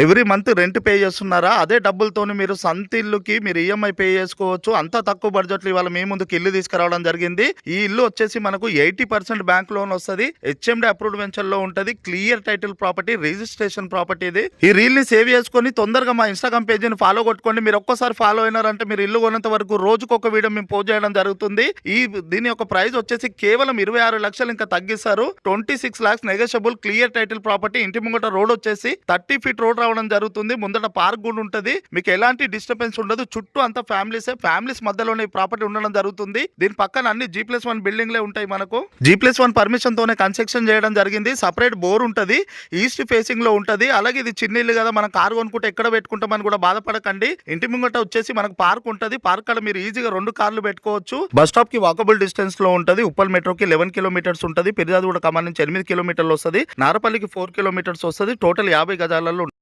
Every month rent pay చేస్తున్నారా? అదే డబ్బులతోని మీరు సంత ఇల్లుకి మీరు ఈఎంఐ పే చేసుకోవచ్చు. అంత తక్కువ బడ్జెట్లో ఇవాళ మీ ముందుకు ఇల్లు తీసుకురావడం జరిగింది. ఈ ఇల్లు వచ్చేసి మనకు ఎయిటీ పర్సెంట్ బ్యాంక్ లోన్ వస్తుంది. హెచ్ఎండి అప్రూవ్డ్ వెంచర్లో ఉంటుంది. Clear title property registration property ఇది. ఈ రీల్ని సేవ్ చేసుకొని తొందరగా మా ఇన్స్టాగ్రామ్ పేజీని ఫాలో కొట్టుకోండి. మీరు ఒక్కసారి ఫాలో అయినారంటే మీరు ఇల్లు కొనేంత వరకు రోజుకు ఒక వీడియో మేము పోస్ట్ చేయడం జరుగుతుంది. ఈ దీని యొక్క ప్రైస్ వచ్చేసి కేవలం ఇరవై ఆరు లక్షలు ఇంకా తగ్గిస్తారు. Twenty six lakhs negotiable clear title property ఇంటి ముంగట రోడ్ వచ్చేసి థర్టీ ఫీట్ రోడ్ రావడం జరుగుతుంది. ముందట పార్క్ కూడా ఉంటుంది. మీకు ఎలాంటి డిస్టర్బెన్స్ ఉండదు. చుట్టూ అంతా ఫ్యామిలీసే. ఫ్యామిలీస్ మధ్యలోనే ఈ ప్రాపర్టీ ఉండడం జరుగుతుంది. దీని పక్కన అన్ని జీ ప్లస్ వన్ బిల్డింగ్లే ఉంటాయి మనకు. జీ ప్లస్ వన్ పర్మిషన్ తోనే కన్స్ట్రక్షన్ చేయడం జరిగింది. సపరేట్ బోర్ ఉంటుంది. ఈస్ట్ ఫేసింగ్లో ఉంటది. అలాగే ఇది చిన్న ఇల్లు కదా. మనం కారు కొనుక్కుంటే ఎక్కడ పెట్టుకుంటామని కూడా బాధపడకండి. ఇంటి ముంగట వచ్చేసి మనకు పార్క్ ఉంటది. పార్క్ కాడ మీరు ఈజీగా రెండు కార్లు పెట్టుకోవచ్చు. బస్ స్టాప్కి వాకబుల్ డిస్టెన్స్లో ఉంటది. ఉప్పల్ మెట్రోకి లెవెన్ కిలోమీటర్స్ ఉంటది. పిర్యాదు కూడా ఖమ్మం నుంచి ఎనిమిది కిలోమీటర్లు వస్తుంది. నారపల్లికి ఫోర్ కిలోమీటర్స్ వస్తుంది. టోటల్ యాభై గజాలలో